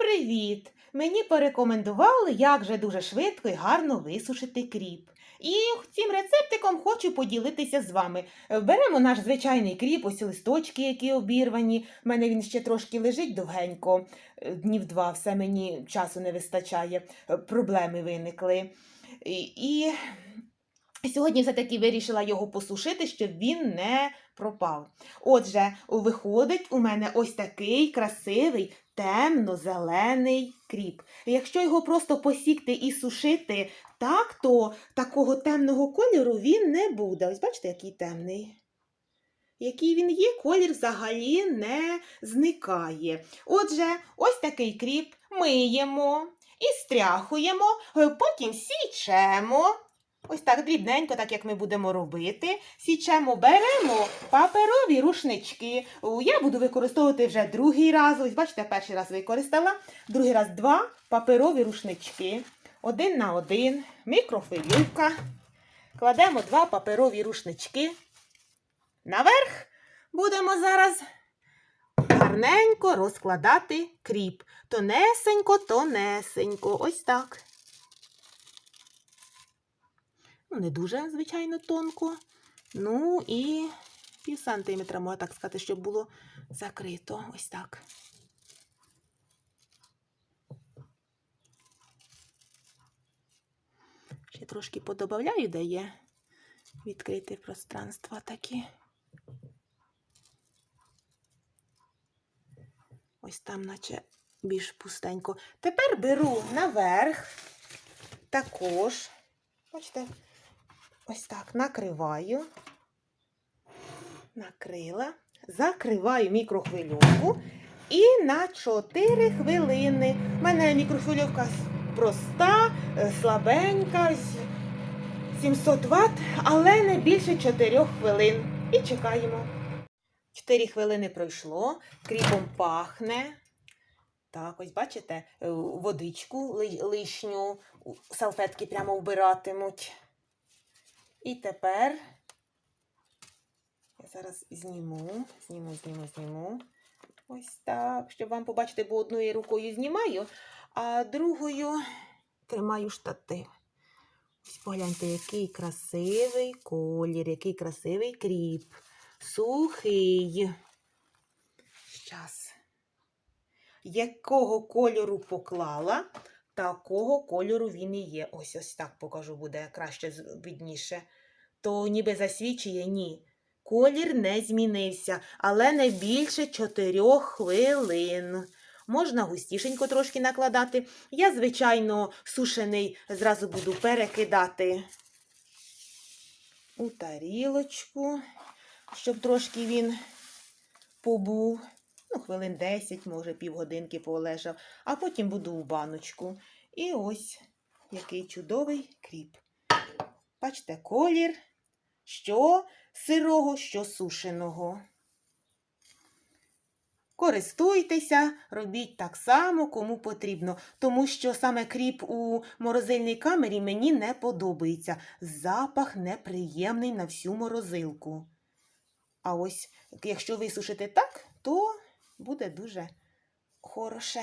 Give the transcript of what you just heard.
Привіт! Мені порекомендували, як же дуже швидко і гарно висушити кріп. І цим рецептиком хочу поділитися з вами. Беремо наш звичайний кріп, ось листочки, які обірвані. У мене він ще трошки лежить довгенько, днів два, все мені часу не вистачає, проблеми виникли. І сьогодні все-таки вирішила його посушити, щоб він не пропав. Отже, виходить у мене ось такий красивий темно-зелений кріп. Якщо його просто посікти і сушити так, то такого темного кольору він не буде. Ось бачите, який темний. Який він є, колір взагалі не зникає. Отже, ось такий кріп миємо і стряхуємо, потім січемо. Ось так дрібненько, так як ми будемо робити. Січемо, беремо паперові рушнички. Я буду використовувати вже другий раз. Ось бачите, перший раз використала, другий раз два паперові рушнички. Один на один, мікрофилювка. Кладемо два паперові рушнички. Наверх будемо зараз гарненько розкладати кріп. Тонесенько, тонесенько. Ось так. Ну, не дуже, звичайно, тонко. Ну і пів сантиметра, можна так сказати, щоб було закрито. Ось так. Ще трошки подобавляю, де є відкрите пространства такі. Ось там, наче більш пустенько. Тепер беру наверх також. Бачите, ось так накриваю, накрила, закриваю мікрохвильовку і на 4 хвилини. У мене мікрохвильовка проста, е, слабенька, 700 Вт, але не більше 4 хвилин. І чекаємо. 4 хвилини пройшло, кріпом пахне. Так, ось бачите, е, водичку лишню, салфетки прямо вбиратимуть. І тепер я зараз зніму, зніму, зніму, зніму. Ось так, щоб вам побачити, бо одною рукою знімаю, а другою тримаю штатив. Ось погляньте, який красивий колір, який красивий кріп. Сухий. Щас якого кольору поклала, такого кольору він і є. Ось ось так покажу, буде краще видніше. То ніби засвідчує ні. Колір не змінився, але не більше 4 хвилин. Можна густішенько трошки накладати. Я, звичайно, сушений зразу буду перекидати у тарілочку, щоб трошки він побув ну, хвилин 10, може, півгодинки полежав, а потім буду у баночку. І ось який чудовий кріп. Бачите, колір що сирого, що сушеного. Користуйтеся, робіть так само, кому потрібно, тому що саме кріп у морозильній камері мені не подобається. Запах неприємний на всю морозилку. А ось якщо висушити так, то буде дуже хороше.